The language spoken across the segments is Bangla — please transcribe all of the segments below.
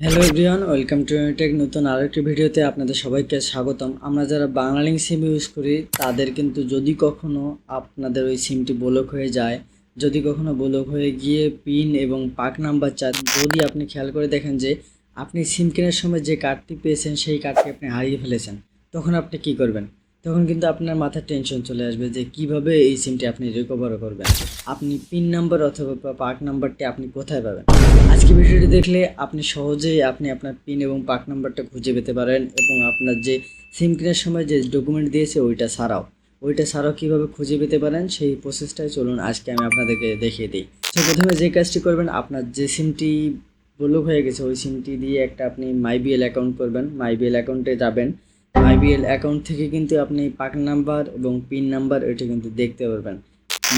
Hello everyone welcome to tech নতুন আরও একটি ভিডিওতে আপনাদের সবাইকে স্বাগতম। আমরা যারা বাংলালিং সিম ইউজ করি, তাদের কিন্তু যদি কখনো আপনাদের ওই সিমটি ব্লক হয়ে যায়, যদি কখনো ব্লক হয়ে গিয়ে পিন এবং পাক নাম্বার চার যদি আপনি খেয়াল করে দেখেন যে আপনি সিম কেনার সময় যে কার্ডটি পেয়েছেন, সেই কার্ডটি আপনি হারিয়ে ফেলেছেন, তখন আপনি কি করবেন? তখন কিন্তু আপনার মাথায় টেনশন চলে আসবে যে কীভাবে এই সিমটি আপনি রিকভার করবেন। আপনি পিন নাম্বার অথবা পাক নাম্বারটি আপনি কোথায় পাবেন? আজকে ভিডিওটি দেখলে আপনি সহজেই আপনি আপনার পিন এবং পাক নাম্বারটা খুঁজে পেতে পারেন এবং আপনার যে সিম কেনার সময় যে ডকুমেন্ট দিয়েছে ওইটা ছাড়াও। ওইটা ছাড়াও কীভাবে খুঁজে পেতে পারেন সেই প্রসেসটাই চলুন আজকে আমি আপনাদেরকে দেখিয়ে দিই। তো প্রথমে যে কাজটি করবেন, আপনার যে সিমটি ব্লক হয়ে গেছে, ওই সিমটি দিয়ে একটা আপনি মাইবিএল অ্যাকাউন্ট করবেন। মাইবিএল অ্যাকাউন্টে যাবেন। মাইবিএল অ্যাকাউন্ট থেকে কিন্তু আপনি পাক নাম্বার এবং পিন নাম্বার ওইটা কিন্তু দেখতে পারবেন।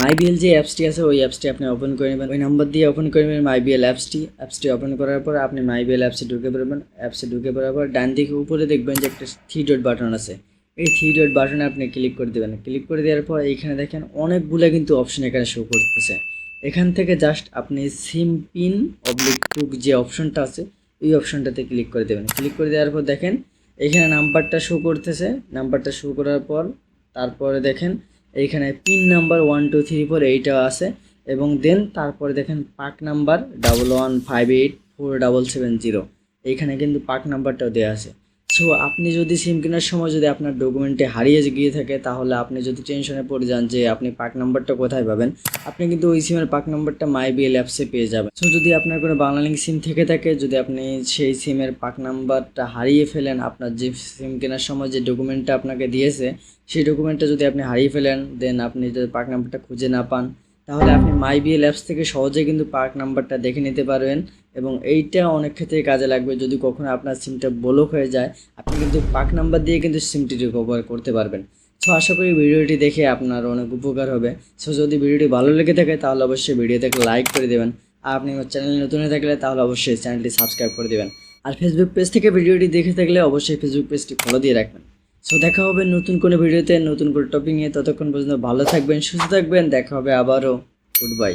মাইবিএল যে অ্যাপসটি আছে, ওই অ্যাপসটি আপনি ওপেন করে নেবেন। ওই নাম্বার দিয়ে ওপেন করে নেবেন মাইবিএল অ্যাপসটি অ্যাপসটি ওপেন করার পর আপনি মাইবিএল অ্যাপসে ঢুকে পড়বেন। অ্যাপসে ঢুকে পড়ার পর ডান দিকে উপরে দেখবেন যে একটা থ্রি ডট বাটন আছে। এই থ্রি ডট বাটনে আপনি ক্লিক করে দেবেন। ক্লিক করে দেওয়ার পর এইখানে দেখেন অনেকগুলো কিন্তু অপশন এখানে শো করতেছে। এখান থেকে জাস্ট আপনি সিম পিন অবলিক টুক যে অপশনটা আছে এই অপশনটাতে ক্লিক করে দেবেন। ক্লিক করে দেওয়ার পর দেখেন এখানে নাম্বারটা শো করতেছে। নাম্বারটা শো করার পর, তারপরে দেখেন এইখানে pin number one two three four এইটাও আছে। এবং দেন তারপরে দেখেন PUK number double one five eight four double seven zero এইখানে কিন্তু পাক নাম্বারটাও দেওয়া আছে। সো আপনি যদি সিম কেনার সময় যদি আপনার ডকুমেন্টে হারিয়ে গিয়ে থাকে, তাহলে আপনি যদি টেনশনে পড়ে যান যে আপনি পাক নাম্বারটা কোথায় পাবেন, আপনি কিন্তু ওই সিমের পাক নাম্বারটা মাই বিএল অ্যাপসে পেয়ে যাবেন। সো যদি আপনার কোনো বাংলালিং সিম থেকে থাকে, যদি আপনি সেই সিমের পাক নাম্বারটা হারিয়ে ফেলেন, আপনার যে সিম কেনার সময় যে ডকুমেন্টটা আপনাকে দিয়েছে, সেই ডকুমেন্টটা যদি আপনি হারিয়ে ফেলেন দেন আপনি যদি পাক নাম্বারটা খুঁজে না পান তাহলে আপনি মাই বিএল অ্যাপস থেকে সহজে কিন্তু পার্ক নাম্বারটা দেখে নিতে পারবেন এবং এইটা অনেক ক্ষেত্রে কাজে লাগবে যদি কখনো আপনার সিমটা ব্লক হয়ে যায়, আপনি কিন্তু পার্ক নাম্বার দিয়ে কিন্তু সিমটি রিকভার করতে পারবেন। সো আশা করি ভিডিওটি দেখে আপনার অনেক উপকার হবে। সো যদি ভিডিওটি ভালো লেগে থাকে তাহলে অবশ্যই ভিডিওতে লাইক করে দেবেন। আর আপনি আমার চ্যানেলে নতুন হয়ে থাকলে তাহলে অবশ্যই চ্যানেলটি সাবস্ক্রাইব করে দেবেন। আর ফেসবুক পেজ থেকে ভিডিওটি দেখে থাকলে অবশ্যই ফেসবুক পেজটি ফলো দিয়ে রাখবেন। সো দেখা হবে নতুন কোনো ভিডিওতে, নতুন কোনো টপিক নিয়ে। ততক্ষণ পর্যন্ত ভালো থাকবেন, সুস্থ থাকবেন। দেখা হবে আবারও। Good bye